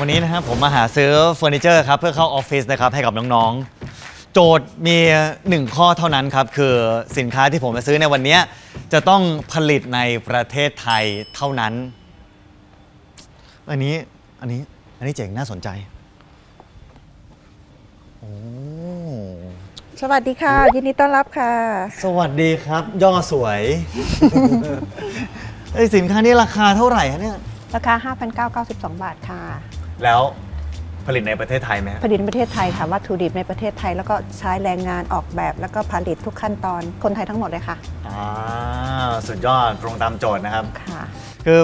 วันนี้นะครับผมมาหาซื้อเฟอร์นิเจอร์ครับเพื่อเข้าออฟฟิศนะครับให้กับน้องๆ โจทย์มีหนึ่งข้อเท่านั้นครับคือสินค้าที่ผมจะซื้อในวันนี้จะต้องผลิตในประเทศไทยเท่านั้น อันนี้อันนี้อันนี้เจ๋งน่าสนใจโอ้สวัสดีค่ะ ยินดีต้อนรับค่ะ สวัสดีครับ ย่อสวยไอยสินค้านี้ราคาเท่าไหร่ฮะเนี่ยราคา 5,992 บาทค่ะ แล้วผลิตในประเทศไทยไหมฮะผลิตในประเทศไทยค่ะวัตถุดิบในประเทศไทยแล้วก็ใช้แรงงานออกแบบ แล้วก็ผลิตทุกขั้นตอนคนไทยทั้งหมดเลยค่ะอ่าสุดยอดตรงตามโจทย์นะครับ ค่ะ คือ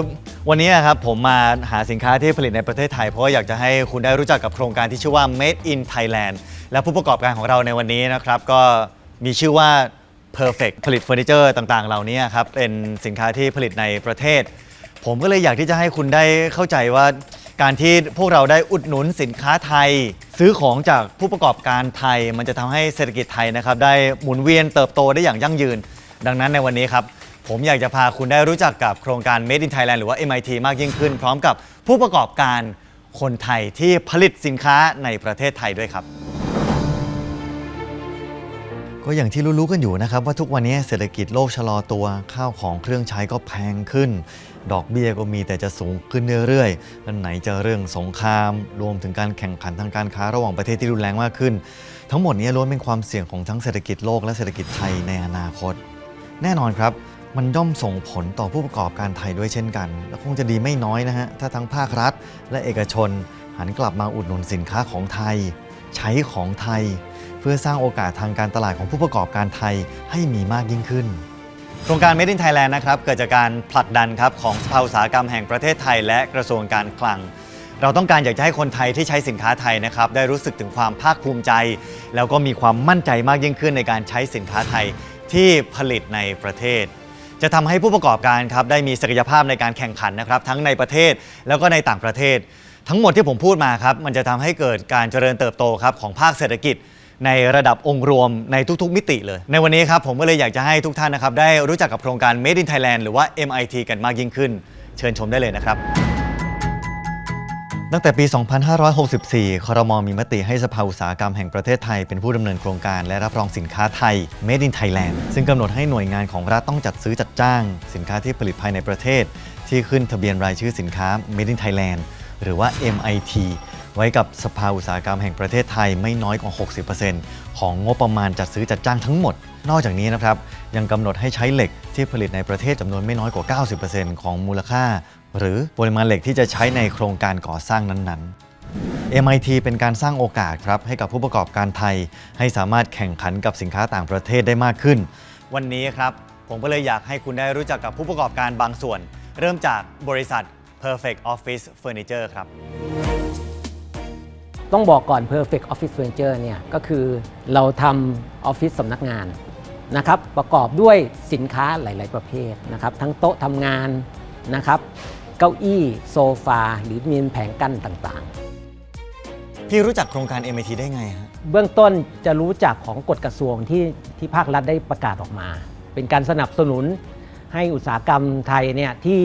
วันนี้นะครับผมมาหาสินค้าที่ผลิตในประเทศไทย เพราะว่าอยากจะให้คุณได้รู้จักกับโครงการที่ชื่อว่า Made in Thailand และผู้ประกอบการของเราในวันนี้นะครับ ก็มีชื่อว่า Perfect ผลิตเฟอร์นิเจอร์ต่างๆ เหล่านี้ครับเป็นสินค้าที่ผลิตในประเทศ ผมก็เลยอยากที่จะให้คุณได้เข้าใจว่า การที่พวกเราได้อุดหนุนสินค้าไทย ซื้อของจากผู้ประกอบการไทย มันจะทำให้เศรษฐกิจไทยนะครับ ได้หมุนเวียนเติบโตได้อย่างยั่งยืน ดังนั้นในวันนี้ครับ ผมอยากจะพาคุณได้รู้จักกับโครงการ Made in Thailand หรือว่า MIT มากยิ่งขึ้น พร้อมกับผู้ประกอบการคนไทยที่ผลิตสินค้าในประเทศไทยด้วยครับ ก็อย่างที่รู้ๆกันอยู่นะครับว่าทุกวันนี้เศรษฐกิจโลกชะลอตัวข้าวของเครื่องใช้ก็แพงขึ้น ดอกเบี้ยก็มีแต่จะสูงขึ้นเรื่อยๆอันไหนจะเรื่องสงคราม รวมถึงการแข่งขันทางการค้าระหว่างประเทศที่รุนแรงมากขึ้น ทั้งหมดนี้ล้วนเป็นความเสี่ยงของทั้งเศรษฐกิจโลกและเศรษฐกิจไทยในอนาคต แน่นอนครับมันย่อมส่งผลต่อผู้ประกอบการไทยด้วยเช่นกัน และคงจะดีไม่น้อยนะฮะถ้าทั้งภาครัฐ และเอกชน หันกลับมาอุดหนุนสินค้าของไทย ใช้ของไทย เพื่อสร้างโอกาสทางการตลาดของผู้ประกอบการไทยให้มีมากยิ่งขึ้น โครงการ Made in Thailand นะครับเกิดจากการผลักดันครับของสภาอุตสาหกรรมแห่งประเทศไทย และกระทรวงการคลัง เราต้องการอยากจะให้คนไทยที่ใช้สินค้าไทยนะครับได้รู้สึกถึงความภาคภูมิใจ แล้วก็มีความมั่นใจมากยิ่งขึ้นในการใช้สินค้าไทยที่ผลิตในประเทศจะทำให้ผู้ประกอบการครับได้มีศักยภาพในการแข่งขันนะครับทั้งในประเทศแล้วก็ในต่างประเทศ ทั้งหมดที่ผมพูดมาครับมันจะทำให้เกิดการเจริญเติบโตครับของภาคเศรษฐกิจ ในระดับองค์รวมในทุกๆ มิติเลย ในวันนี้ครับผมก็เลยอยากจะให้ทุกท่านนะครับได้รู้จักกับโครงการ Made in Thailand หรือว่า MIT กันมากยิ่งขึ้น เชิญชมได้เลยนะครับ ตั้งแต่ปี 2564 ครมมีมติให้สภาอุตสาหกรรมแห่งประเทศไทย เป็นผู้ดำเนินโครงการและรับรองสินค้าไทย Made in Thailand ซึ่งกำหนดให้หน่วยงานของรัฐต้องจัดซื้อจัดจ้าง สินค้าที่ผลิตภายในประเทศ ที่ขึ้นทะเบียนรายชื่อสินค้า Made in Thailand หรือว่า MIT ไว้กับสภาอุตสาหกรรมแห่งประเทศไทยไม่น้อยกว่า 60%ของงบประมาณจัดซื้อจัดจ้างทั้งหมด นอกจากนี้นะครับยังกำหนดให้ใช้เหล็กที่ผลิตในประเทศจำนวนไม่น้อยกว่า 90%ของมูลค่า หรือปริมาณเหล็กที่จะใช้ในโครงการก่อสร้างนั้นๆ MIT เป็นการสร้างโอกาสครับให้กับผู้ประกอบการไทย ให้สามารถแข่งขันกับสินค้าต่างประเทศได้มากขึ้น วันนี้ครับผมก็เลยอยากให้คุณได้รู้จักกับผู้ประกอบการบางส่วน เริ่มจากบริษัท Perfect Office Furniture ครับ ต้องบอกก่อน Perfect Office Furniture เนี่ยก็คือเราทำออฟฟิศสำนักงานนะครับประกอบด้วยสินค้าหลาย ๆ ประเภทนะครับทั้งโต๊ะทำงานนะครับเก้าอี้โซฟา หรือมีแผงกั้นต่างพี่รู้จักโครงการ MIT ได้ไงฮะๆเบื้องต้นจะรู้จักของกฎกระทรวงที่ที่ภาครัฐได้ประกาศออกมา เป็นการสนับสนุนให้อุตสาหกรรมไทยเนี่ยที่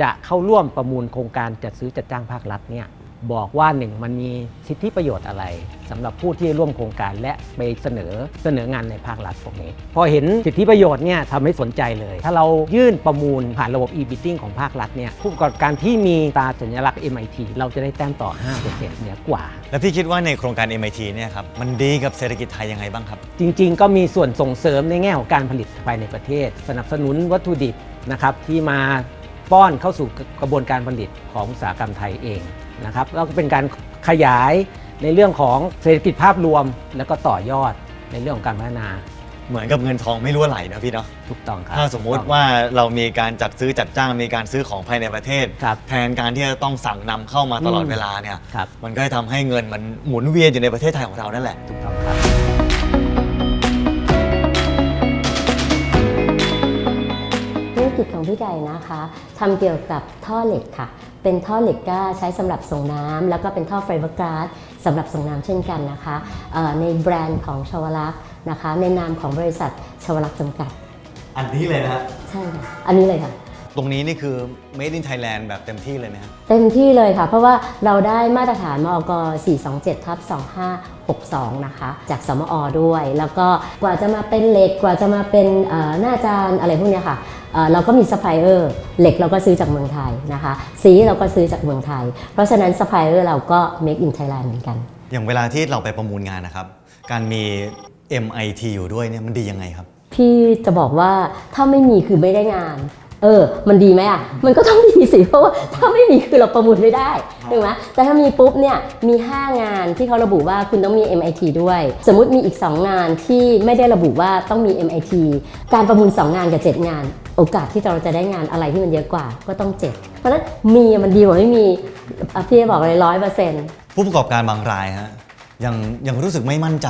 จะเข้าร่วมประมูลโครงการจัดซื้อจัดจ้างภาครัฐเนี่ย บอกว่าหนึ่งมันมีสิทธิประโยชน์อะไรสำหรับผู้ที่ร่วมโครงการและไปเสนอเสนองานในภาครัฐพวกนี้ พอเห็นสิทธิประโยชน์เนี่ยทำให้สนใจเลย ถ้าเรายื่นประมูลผ่านระบบ e-bidding ของภาครัฐเนี่ยผู้ประกอบการที่มีตราสัญลักษณ์ MIT เราจะได้แต้มต่อ 5%เหนือกว่า แล้วพี่คิดว่าในโครงการ MIT เนี่ยครับมันดีกับเศรษฐกิจไทยยังไงบ้างครับ จริง ๆ ก็มีส่วนส่งเสริมในแง่ของการผลิตภายในประเทศ สนับสนุนวัตถุดิบนะครับที่มา ป้อนเข้าสู่กระบวนการผลิตของอุตสาหกรรมไทยเองนะครับแล้วก็เป็นการขยายในเรื่องของเศรษฐกิจภาพรวม แล้วก็ต่อยอดในเรื่องของการพัฒนา เหมือนกับเงินทองไม่รั่วไหลนะพี่เนาะถูกต้องครับถ้าสมมุติว่าเรามีการจัดซื้อจัดจ้างมีการซื้อของภายในประเทศครับแทนการที่จะต้องสั่งนำเข้ามาตลอดอืมเวลาเนี่ยครับมันก็จะทำให้เงินมันหมุนเวียนอยู่ในประเทศไทยของเรานั่นแหละถูกต้องครับ กิจของพี่ไก่นะคะทำเกี่ยวกับท่อเหล็กค่ะ เป็นท่อเหล็กก้าใช้สำหรับส่งน้ำแล้วก็เป็นท่อไฟเบอร์กราสสำหรับส่งน้ำเช่นกันนะคะเอ่อในแบรนด์ของชาวลักษณ์นะคะ ในนามของบริษัทชาวลักษณ์จำกัด อันนี้เลยนะฮะใช่ค่ะอันนี้เลยค่ะตรงนี้นี่คือ made in Thailand แบบเต็มที่เลยไหมครับเต็มที่เลยค่ะ เพราะว่าเราได้มาตรฐานมอก427ทับ2562 นะคะ จากสมอด้วย แล้วก็กว่าจะมาเป็นเหล็กกว่าจะมาเป็นเอ่อหน้าจานอะไรพวกเนี้ยค่ะ เอ่อเราก็มีซัพพลายเออร์เหล็กเราก็ซื้อจากเมืองไทยนะคะสีเราก็ซื้อจากเมืองไทย เพราะฉะนั้นซัพพลายเออร์เราก็ make in Thailand เหมือนกัน อย่างเวลาที่เราไปประมูลงานนะครับ การมี MIT อยู่ด้วยเนี่ยมันดียังไงครับ พี่จะบอกว่าถ้าไม่มีคือไม่ได้งานเออ มันดีไหมอะ มันก็ต้องดีสิ เพราะว่าถ้าไม่มีคือเราประมูลไม่ได้ถูกไหมแต่ถ้ามีปุ๊บเนี่ย มี 5 งานที่เขาระบุว่าคุณต้องมี MIT ด้วย สมมุติมีอีก 2 งานที่ไม่ได้ระบุว่าต้องมี MIT การประมูล 2 งานกับ 7 งาน โอกาสที่เราจะได้งานอะไรที่มันเยอะกว่าก็ต้อง7เพราะฉะนั้นมีมันดีกว่าไม่มีอะพี่จะบอกเลยร้อยเปอร์เซ็นต์ผู้ประกอบการบางรายฮะยังยังรู้สึกไม่มั่นใจ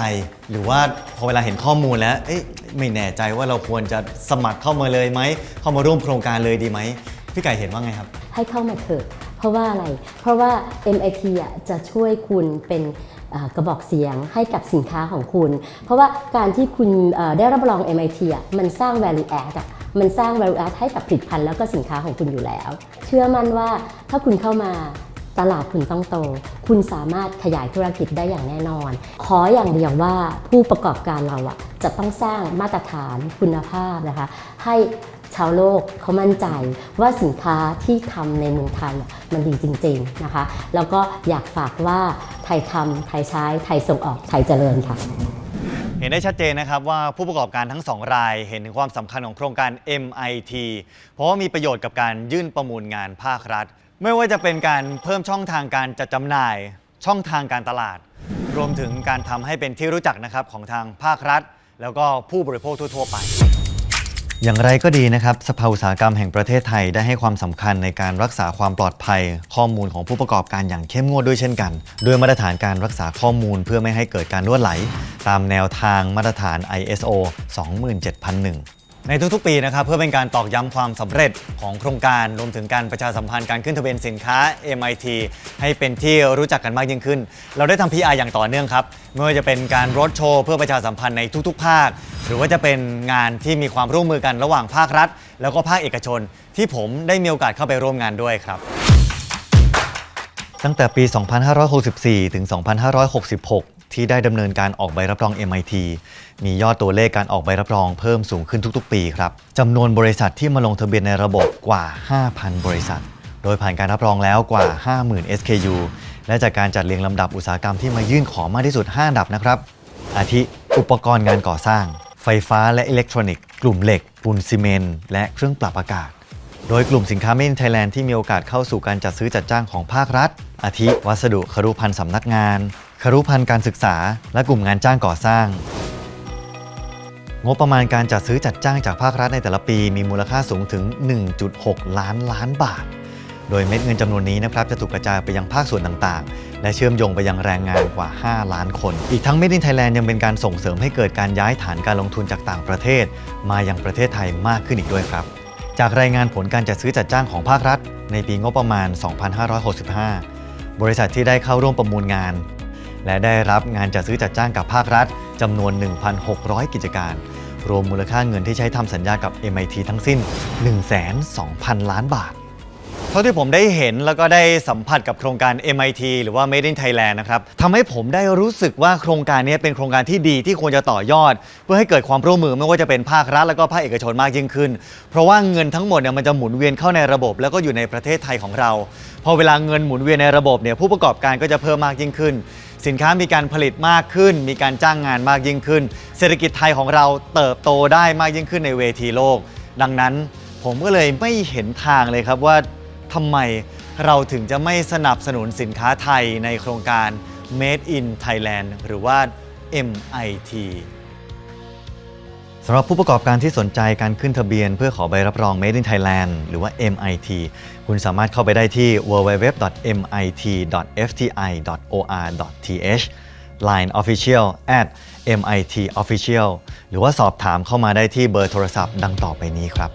หรือว่าพอเวลาเห็นข้อมูลแล้วเอ๊ะไม่แน่ใจว่าเราควรจะสมัครเข้ามาเลยไหมเข้ามาร่วมโครงการเลยดีไหมพี่ไก่เห็นว่าไงครับ ให้เข้ามาเถอะเพราะว่าอะไร เพราะว่า MIT อะจะช่วยคุณเป็นเอ่อกระบอกเสียงให้กับสินค้าของคุณ เพราะว่าการที่คุณเอ่อได้รับรอง MIT อะมันสร้าง value add อะ มันสร้าง value add ให้กับผลิตภัณฑ์แล้วก็สินค้าของคุณอยู่แล้ว เชื่อมั่นว่าถ้าคุณเข้ามาตลาดคุณต้องโต คุณสามารถขยายธุรกิจได้อย่างแน่นอน ขออย่างเดียวว่าผู้ประกอบการเราอะจะต้องสร้างมาตรฐานคุณภาพนะคะ ให้ชาวโลกเขามั่นใจว่าสินค้าที่ทำในเมืองไทยมันดีจริงๆนะคะ แล้วก็อยากฝากว่าไทยทำไทยใช้ ไทยส่งออก ไทยเจริญค่ะ เห็นได้ชัดเจนนะครับว่าผู้ประกอบการทั้ง 2 รายเห็นถึงความสำคัญของโครงการ MIT เพราะว่ามีประโยชน์กับการยื่นประมูลงานภาครัฐ ไม่ว่าจะเป็นการเพิ่มช่องทางการจัดจำหน่าย ช่องทางการตลาด รวมถึงการทำให้เป็นที่รู้จักนะครับของทางภาครัฐ แล้วก็ผู้บริโภคทั่วๆไป อย่างไรก็ดีนะครับ สภาอุตสาหกรรมแห่งประเทศไทยได้ให้ความสำคัญในการรักษาความปลอดภัย ข้อมูลของผู้ประกอบการอย่างเข้มงวดด้วยเช่นกันด้วยมาตรฐานการรักษาข้อมูลเพื่อไม่ให้เกิดการล่วไหล ตามแนวทางมาตรฐาน ISO 27001 ในทุกๆ ปีนะครับเพื่อเป็นการตอกย้ำความสำเร็จของโครงการรวมถึงการประชาสัมพันธ์การขึ้นทะเบียนสินค้า MIT ให้เป็นที่รู้จักกันมากยิ่งขึ้น เราได้ทำ PR อย่างต่อเนื่องครับไม่ว่าจะเป็นการรถโชว์เพื่อประชาสัมพันธ์ในทุกๆ ภาค หรือว่าจะเป็นงานที่มีความร่วมมือกันระหว่างภาครัฐ แล้วก็ภาคเอกชน ที่ผมได้มีโอกาสเข้าไปร่วมงานด้วยครับตั้งแต่ปี 2564 ถึง 2566 ที่ได้ดำเนินการออกใบรับรอง MIT มียอดตัวเลขการออกใบรับรองเพิ่มสูงขึ้นทุก ๆ ปีครับจำนวนบริษัทที่มาลงทะเบียนในระบบกว่า 5,000 บริษัท โดยผ่านการรับรองแล้วกว่า 50,000 SKU และจากการจัดเรียงลำดับอุตสาหกรรมที่มายื่นขอมากที่สุด 5 อันดับนะครับ อาทิ อุปกรณ์งานก่อสร้าง ไฟฟ้าและอิเล็กทรอนิกส์ กลุ่มเหล็ก ปูนซีเมนต์ และเครื่องปรับอากาศ โดยกลุ่มสินค้า Made in Thailand ที่มีโอกาสเข้าสู่การจัดซื้อจัดจ้างของภาครัฐ อาทิ วัสดุครุภัณฑ์สำนักงาน ครุภัณฑ์การศึกษา และกลุ่มงานจ้างก่อสร้าง งบประมาณการจัดซื้อจัดจ้างจากภาครัฐในแต่ละปี มีมูลค่าสูงถึง 1.6 ล้านล้านบาท โดยเม็ดเงินจำนวนนี้นะครับจะถูกกระจายไปยังภาคส่วนต่างๆ และเชื่อมโยงไปยังแรงงานกว่า 5 ล้านคน อีกทั้ง Made in Thailand ยังเป็นการส่งเสริมให้เกิดการย้ายฐานการลงทุนจากต่างประเทศ มายังประเทศไทยมากขึ้นอีกด้วยครับ จากรายงานผลการจัดซื้อจัดจ้างของภาครัฐ ในปีงบประมาณ 2565 บริษัทที่ได้เข้าร่วมประมูลงาน และได้รับงานจัดซื้อจัดจ้างกับภาครัฐจำนวน 1,600 กิจการ รวมมูลค่าเงินที่ใช้ทำสัญญากับ MIT ทั้งสิ้น 1,200,000 ล้านบาท เท่าที่ผมได้เห็นแล้วก็ได้สัมผัสกับโครงการ MIT หรือว่า Made in Thailand นะครับทำให้ผมได้รู้สึกว่าโครงการนี้เป็นโครงการที่ดีที่ควรจะต่อยอด เพื่อให้เกิดความร่วมมือไม่ว่าจะเป็นภาครัฐแล้วก็ภาคเอกชนมากยิ่งขึ้น เพราะว่าเงินทั้งหมดเนี่ยมันจะหมุนเวียนเข้าในระบบ แล้วก็อยู่ในประเทศไทยของเรา พอเวลาเงินหมุนเวียนในระบบเนี่ยผู้ประกอบการก็จะเพิ่มมากยิ่งขึ้น สินค้ามีการผลิตมากขึ้น มีการจ้างงานมากยิ่งขึ้น เศรษฐกิจไทยของเราเติบโตได้มากยิ่งขึ้นในเวทีโลก ดังนั้นผมก็เลยไม่เห็นทางเลยครับว่าทำไมเราถึงจะไม่สนับสนุนสินค้าไทยในโครงการ Made in Thailand หรือว่า MIT ำหรับผู้ประกอบการที่สนใจการขึ้นทะเบียน เพื่อขอใบรับรอง Made in Thailand หรือว่า MIT คุณสามารถเข้าไปได้ที่ www.mit.fti.or.th Line Official at MIT Official หรือว่าสอบถามเข้ามาได้ที่เบอร์โทรศัพท์ดังต่อไปนี้ครับ